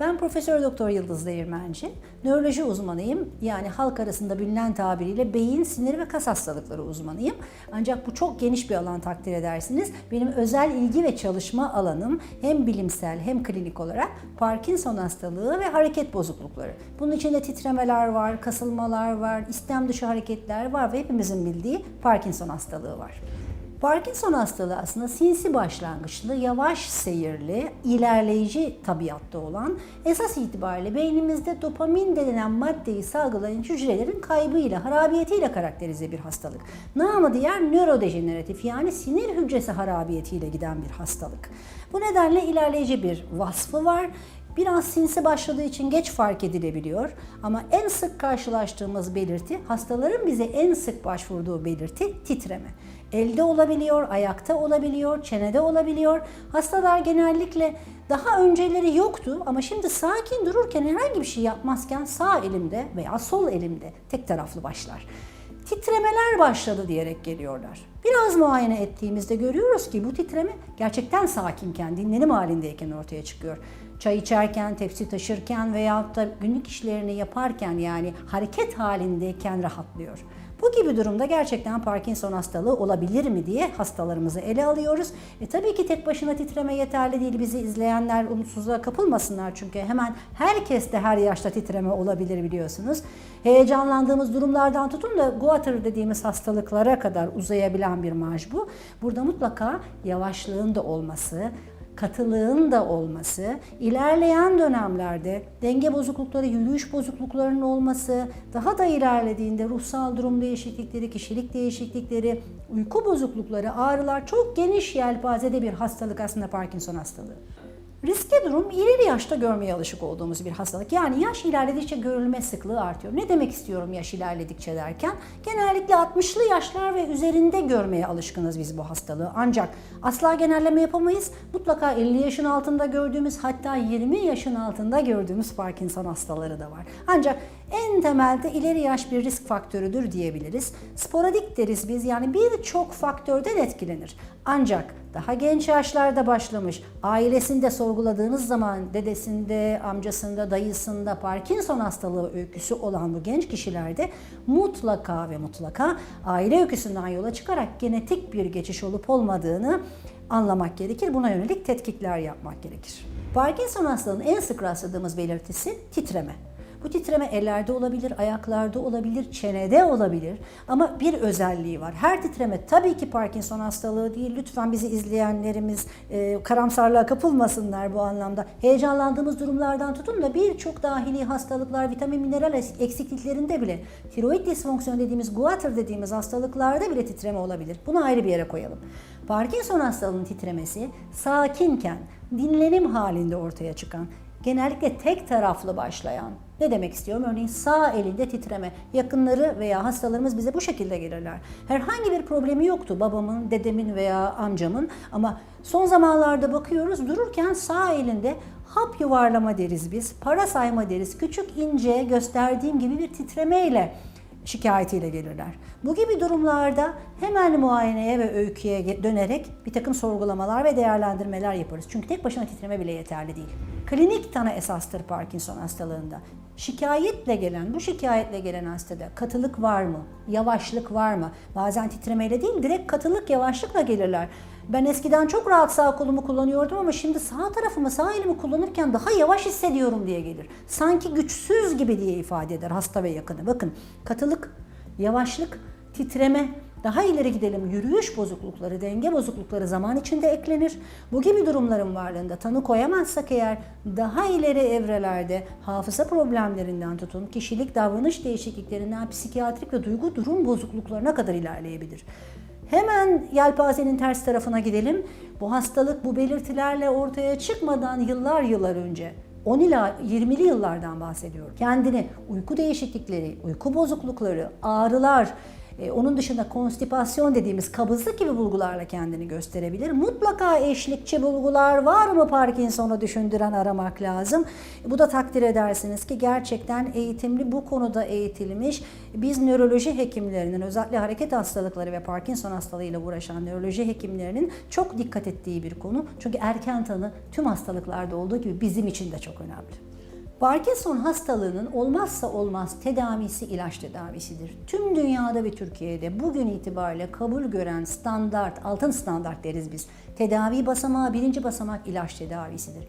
Ben Profesör Doktor Yıldız Değirmenci. Nöroloji uzmanıyım. Yani halk arasında bilinen tabiriyle beyin, sinir ve kas hastalıkları uzmanıyım. Ancak bu çok geniş bir alan takdir edersiniz. Benim özel ilgi ve çalışma alanım hem bilimsel hem klinik olarak Parkinson hastalığı ve hareket bozuklukları. Bunun içinde titremeler var, kasılmalar var, istem dışı hareketler var ve hepimizin bildiği Parkinson hastalığı var. Parkinson hastalığı aslında sinsi başlangıçlı, yavaş seyirli, ilerleyici tabiatta olan, esas itibariyle beynimizde dopamin denilen maddeyi salgılayan hücrelerin kaybıyla, harabiyetiyle karakterize bir hastalık. Namı diğer nörodejeneratif yani sinir hücresi harabiyetiyle giden bir hastalık. Bu nedenle ilerleyici bir vasfı var. Biraz sinsi başladığı için geç fark edilebiliyor ama en sık karşılaştığımız belirti, hastaların bize en sık başvurduğu belirti titreme. Elde olabiliyor, ayakta olabiliyor, çenede olabiliyor. Hastalar genellikle daha önceleri yoktu ama şimdi sakin dururken herhangi bir şey yapmazken sağ elimde veya sol elimde tek taraflı başlar titremeler başladı diyerek geliyorlar. Biraz muayene ettiğimizde görüyoruz ki bu titreme gerçekten sakinken, dinlenim halindeyken ortaya çıkıyor. Çay içerken, tepsi taşırken veyahut da günlük işlerini yaparken yani hareket halindeyken rahatlıyor. Bu gibi durumda gerçekten Parkinson hastalığı olabilir mi diye hastalarımızı ele alıyoruz. E tabii ki tek başına titreme yeterli değil. Bizi izleyenler umutsuzluğa kapılmasınlar çünkü hemen herkeste her yaşta titreme olabilir biliyorsunuz. Heyecanlandığımız durumlardan tutun da guatr dediğimiz hastalıklara kadar uzayabilen bir marj bu. Burada mutlaka yavaşlığın da olması, katılığın da olması, ilerleyen dönemlerde denge bozuklukları, yürüyüş bozukluklarının olması, daha da ilerlediğinde ruhsal durum değişiklikleri, kişilik değişiklikleri, uyku bozuklukları, ağrılar çok geniş yelpazede bir hastalık aslında Parkinson hastalığı. Riskli durum ileri yaşta görmeye alışık olduğumuz bir hastalık. Yani yaş ilerledikçe görülme sıklığı artıyor. Ne demek istiyorum yaş ilerledikçe derken? Genellikle 60'lı yaşlar ve üzerinde görmeye alışkınız biz bu hastalığı. Ancak asla genelleme yapamayız. Mutlaka 50 yaşın altında gördüğümüz hatta 20 yaşın altında gördüğümüz Parkinson hastaları da var. Ancak en temelde ileri yaş bir risk faktörüdür diyebiliriz. Sporadik deriz biz yani birçok faktörden etkilenir. Ancak daha genç yaşlarda başlamış, ailesinde sorguladığınız zaman dedesinde, amcasında, dayısında Parkinson hastalığı öyküsü olan bu genç kişilerde mutlaka ve mutlaka aile öyküsünden yola çıkarak genetik bir geçiş olup olmadığını anlamak gerekir. Buna yönelik tetkikler yapmak gerekir. Parkinson hastalığının en sık rastladığımız belirtisi titreme. Bu titreme ellerde olabilir, ayaklarda olabilir, çenede olabilir ama bir özelliği var. Her titreme tabii ki Parkinson hastalığı değil. Lütfen bizi izleyenlerimiz e, karamsarlığa kapılmasınlar bu anlamda. Heyecanlandığımız durumlardan tutun da birçok dahili hastalıklar, vitamin mineral eksikliklerinde bile tiroid disfonksiyonu dediğimiz, guatr dediğimiz hastalıklarda bile titreme olabilir. Bunu ayrı bir yere koyalım. Parkinson hastalığının titremesi sakinken, dinlenim halinde ortaya çıkan, genellikle tek taraflı başlayan, ne demek istiyorum? Örneğin sağ elinde titreme. Yakınları veya hastalarımız bize bu şekilde gelirler. Herhangi bir problemi yoktu babamın, dedemin veya amcamın ama son zamanlarda bakıyoruz dururken sağ elinde hap yuvarlama deriz biz, para sayma deriz. Küçük ince gösterdiğim gibi bir titremeyle şikayetiyle gelirler. Bu gibi durumlarda hemen muayeneye ve öyküye dönerek bir takım sorgulamalar ve değerlendirmeler yaparız. Çünkü tek başına titreme bile yeterli değil. Klinik tanı esastır Parkinson hastalığında. Şikayetle gelen, bu şikayetle gelen hastada katılık var mı? Yavaşlık var mı? Bazen titremeyle değil, direkt katılık, yavaşlıkla gelirler. Ben eskiden çok rahat sağ kolumu kullanıyordum ama şimdi sağ tarafımı, sağ elimi kullanırken daha yavaş hissediyorum diye gelir. Sanki güçsüz gibi diye ifade eder hasta ve yakını. Bakın katılık, yavaşlık, titreme, daha ileri gidelim yürüyüş bozuklukları, denge bozuklukları zaman içinde eklenir. Bu gibi durumların varlığında tanı koyamazsak eğer daha ileri evrelerde hafıza problemlerinden tutun, kişilik davranış değişikliklerinden psikiyatrik ve duygu durum bozukluklarına kadar ilerleyebilir. Hemen yelpazenin ters tarafına gidelim. Bu hastalık bu belirtilerle ortaya çıkmadan yıllar yıllar önce 10 ila 20'li yıllardan bahsediyorum. Kendini uyku değişiklikleri, uyku bozuklukları, ağrılar, E, onun dışında konstipasyon dediğimiz kabızlık gibi bulgularla kendini gösterebilir. Mutlaka eşlikçi bulgular var mı Parkinson'u düşündüren aramak lazım. Bu da takdir edersiniz ki gerçekten eğitimli bu konuda eğitilmiş biz nöroloji hekimlerinin özellikle hareket hastalıkları ve Parkinson hastalığıyla uğraşan nöroloji hekimlerinin çok dikkat ettiği bir konu. Çünkü erken tanı tüm hastalıklarda olduğu gibi bizim için de çok önemli. Parkinson hastalığının olmazsa olmaz tedavisi ilaç tedavisidir. Tüm dünyada ve Türkiye'de bugün itibariyle kabul gören standart, altın standart deriz biz. Tedavi basamağı birinci basamak ilaç tedavisidir.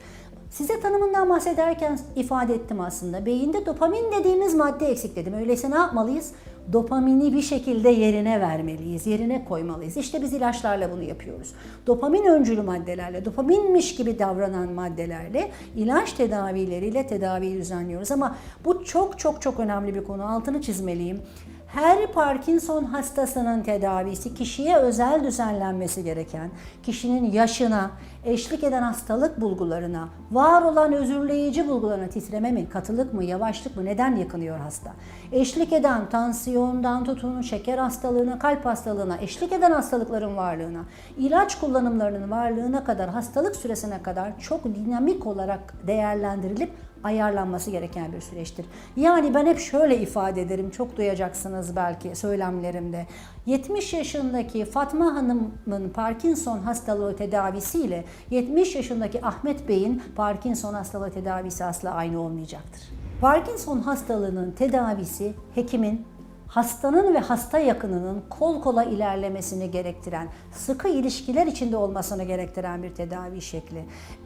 Size tanımından bahsederken ifade ettim aslında. Beyinde dopamin dediğimiz madde eksik dedim. Öyleyse ne yapmalıyız? Dopamini bir şekilde yerine vermeliyiz, yerine koymalıyız. İşte biz ilaçlarla bunu yapıyoruz. Dopamin öncülü maddelerle, dopaminmiş gibi davranan maddelerle, ilaç tedavileriyle tedaviyi düzenliyoruz. Ama bu çok çok çok önemli bir konu. Altını çizmeliyim. Her Parkinson hastasının tedavisi kişiye özel düzenlenmesi gereken, kişinin yaşına, eşlik eden hastalık bulgularına, var olan özürleyici bulgularına titreme mi, katılık mı, yavaşlık mı, neden yakınıyor hasta? Eşlik eden tansiyondan tutun, şeker hastalığına, kalp hastalığına, eşlik eden hastalıkların varlığına, ilaç kullanımlarının varlığına kadar, hastalık süresine kadar çok dinamik olarak değerlendirilip ayarlanması gereken bir süreçtir. Yani ben hep şöyle ifade ederim, çok duyacaksınız belki söylemlerimde. 70 yaşındaki Fatma Hanım'ın Parkinson hastalığı tedavisiyle 70 yaşındaki Ahmet Bey'in Parkinson hastalığı tedavisi asla aynı olmayacaktır. Parkinson hastalığının tedavisi hekimin hastanın ve hasta yakınının kol kola ilerlemesini gerektiren, sıkı ilişkiler içinde olmasını gerektiren bir tedavi şekli.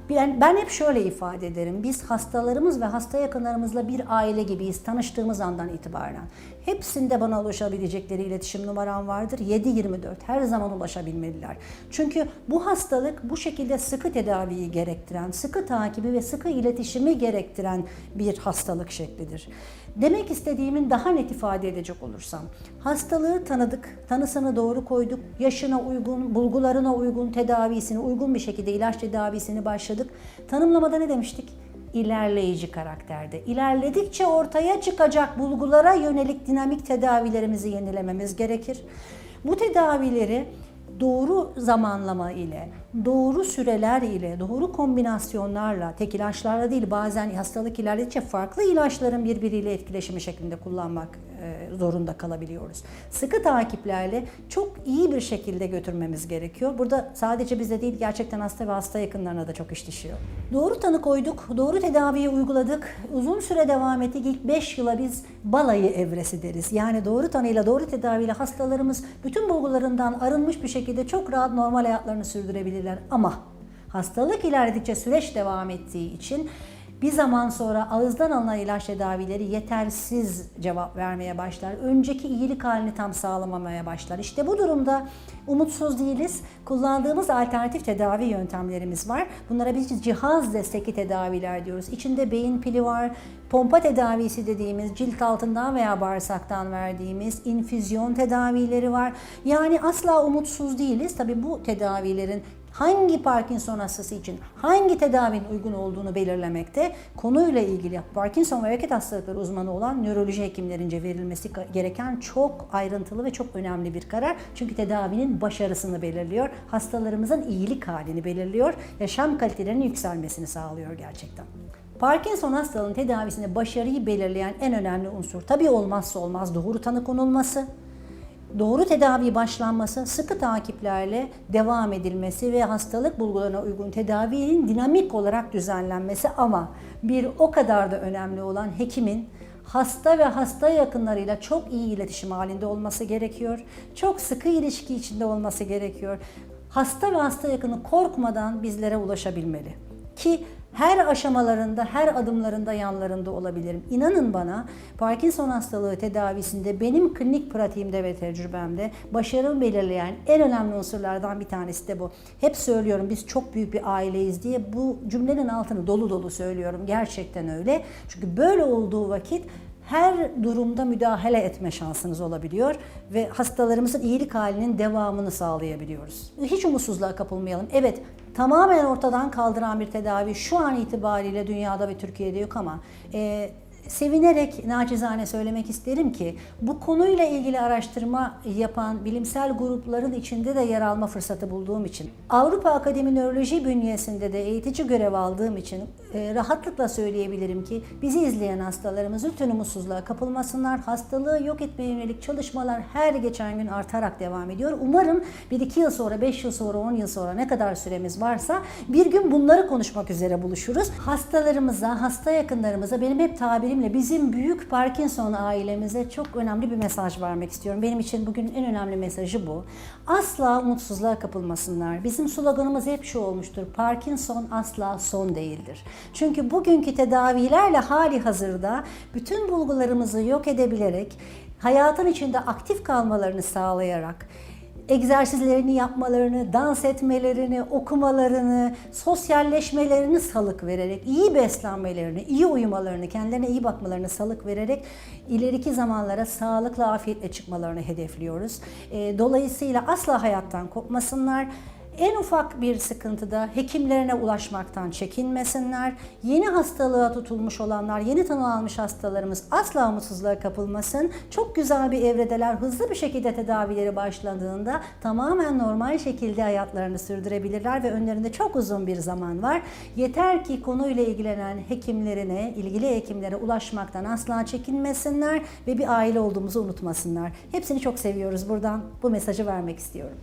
Ben, ben hep şöyle ifade ederim. Biz hastalarımız ve hasta yakınlarımızla bir aile gibiyiz tanıştığımız andan itibaren. Hepsinde bana ulaşabilecekleri iletişim numaram vardır. 7-24 her zaman ulaşabilmeliler. Çünkü bu hastalık bu şekilde sıkı tedaviyi gerektiren, sıkı takibi ve sıkı iletişimi gerektiren bir hastalık şeklidir. Demek istediğimin daha net ifade edecek olursam, hastalığı tanıdık, tanısını doğru koyduk, yaşına uygun, bulgularına uygun tedavisini, uygun bir şekilde ilaç tedavisini başladık. Tanımlamada ne demiştik? ilerleyici karakterde. İlerledikçe ortaya çıkacak bulgulara yönelik dinamik tedavilerimizi yenilememiz gerekir. Bu tedavileri doğru zamanlama ile, doğru süreler ile, doğru kombinasyonlarla, tek ilaçlarla değil bazen hastalık ilerledikçe farklı ilaçların birbiriyle etkileşimi şeklinde kullanmak e, zorunda kalabiliyoruz. Sıkı takiplerle çok iyi bir şekilde götürmemiz gerekiyor. Burada sadece bize değil gerçekten hasta ve hasta yakınlarına da çok iş düşüyor. Doğru tanı koyduk, doğru tedaviyi uyguladık. Uzun süre devam ettik. İlk 5 yıla biz balayı evresi deriz. Yani doğru tanıyla, doğru tedaviyle hastalarımız bütün bulgularından arınmış bir şekilde çok rahat normal hayatlarını sürdürebilirler. Ama hastalık ilerledikçe süreç devam ettiği için bir zaman sonra ağızdan alınan ilaç tedavileri yetersiz cevap vermeye başlar. Önceki iyilik halini tam sağlamamaya başlar. İşte bu durumda umutsuz değiliz. Kullandığımız alternatif tedavi yöntemlerimiz var. Bunlara biz cihaz destekli tedaviler diyoruz. İçinde beyin pili var, pompa tedavisi dediğimiz cilt altından veya bağırsaktan verdiğimiz infüzyon tedavileri var. Yani asla umutsuz değiliz. Tabii bu tedavilerin hangi Parkinson hastası için hangi tedavinin uygun olduğunu belirlemekte konuyla ilgili Parkinson ve hareket hastalıkları uzmanı olan nöroloji hekimlerince verilmesi gereken çok ayrıntılı ve çok önemli bir karar. Çünkü tedavinin başarısını belirliyor, hastalarımızın iyilik halini belirliyor, yaşam kalitelerinin yükselmesini sağlıyor gerçekten. Parkinson hastalığının tedavisinde başarıyı belirleyen en önemli unsur tabii olmazsa olmaz doğru tanı konulması, doğru tedavi başlanması, sıkı takiplerle devam edilmesi ve hastalık bulgularına uygun tedavinin dinamik olarak düzenlenmesi ama bir o kadar da önemli olan hekimin hasta ve hasta yakınlarıyla çok iyi iletişim halinde olması gerekiyor. Çok sıkı ilişki içinde olması gerekiyor. Hasta ve hasta yakını korkmadan bizlere ulaşabilmeli. Ki her aşamalarında, her adımlarında yanlarında olabilirim. İnanın bana Parkinson hastalığı tedavisinde benim klinik pratiğimde ve tecrübemde başarımı belirleyen en önemli unsurlardan bir tanesi de bu. Hep söylüyorum biz çok büyük bir aileyiz diye bu cümlenin altını dolu dolu söylüyorum. Gerçekten öyle. Çünkü böyle olduğu vakit her durumda müdahale etme şansınız olabiliyor ve hastalarımızın iyilik halinin devamını sağlayabiliyoruz. Hiç umutsuzluğa kapılmayalım. Evet, tamamen ortadan kaldıran bir tedavi şu an itibariyle dünyada ve Türkiye'de yok ama e, sevinerek naçizane söylemek isterim ki bu konuyla ilgili araştırma yapan bilimsel grupların içinde de yer alma fırsatı bulduğum için Avrupa Akademi Nöroloji bünyesinde de eğitici görev aldığım için e, rahatlıkla söyleyebilirim ki bizi izleyen hastalarımız lütfen umutsuzluğa kapılmasınlar. Hastalığı yok etmeye yönelik çalışmalar her geçen gün artarak devam ediyor. Umarım 1-2 yıl sonra, 5 yıl sonra, 10 yıl sonra ne kadar süremiz varsa bir gün bunları konuşmak üzere buluşuruz. Hastalarımıza, hasta yakınlarımıza benim hep tabirimle bizim büyük Parkinson ailemize çok önemli bir mesaj vermek istiyorum. Benim için bugün en önemli mesajı bu. Asla umutsuzluğa kapılmasınlar. Bizim sloganımız hep şu olmuştur. Parkinson asla son değildir. Çünkü bugünkü tedavilerle hali hazırda bütün bulgularımızı yok edebilerek hayatın içinde aktif kalmalarını sağlayarak egzersizlerini yapmalarını, dans etmelerini, okumalarını, sosyalleşmelerini salık vererek, iyi beslenmelerini, iyi uyumalarını, kendilerine iyi bakmalarını salık vererek ileriki zamanlara sağlıkla, afiyetle çıkmalarını hedefliyoruz. Dolayısıyla asla hayattan kopmasınlar. En ufak bir sıkıntıda hekimlerine ulaşmaktan çekinmesinler. Yeni hastalığa tutulmuş olanlar, yeni tanı almış hastalarımız asla umutsuzluğa kapılmasın. Çok güzel bir evredeler. Hızlı bir şekilde tedavileri başladığında tamamen normal şekilde hayatlarını sürdürebilirler ve önlerinde çok uzun bir zaman var. Yeter ki konuyla ilgilenen hekimlerine, ilgili hekimlere ulaşmaktan asla çekinmesinler ve bir aile olduğumuzu unutmasınlar. Hepsini çok seviyoruz. Buradan bu mesajı vermek istiyorum.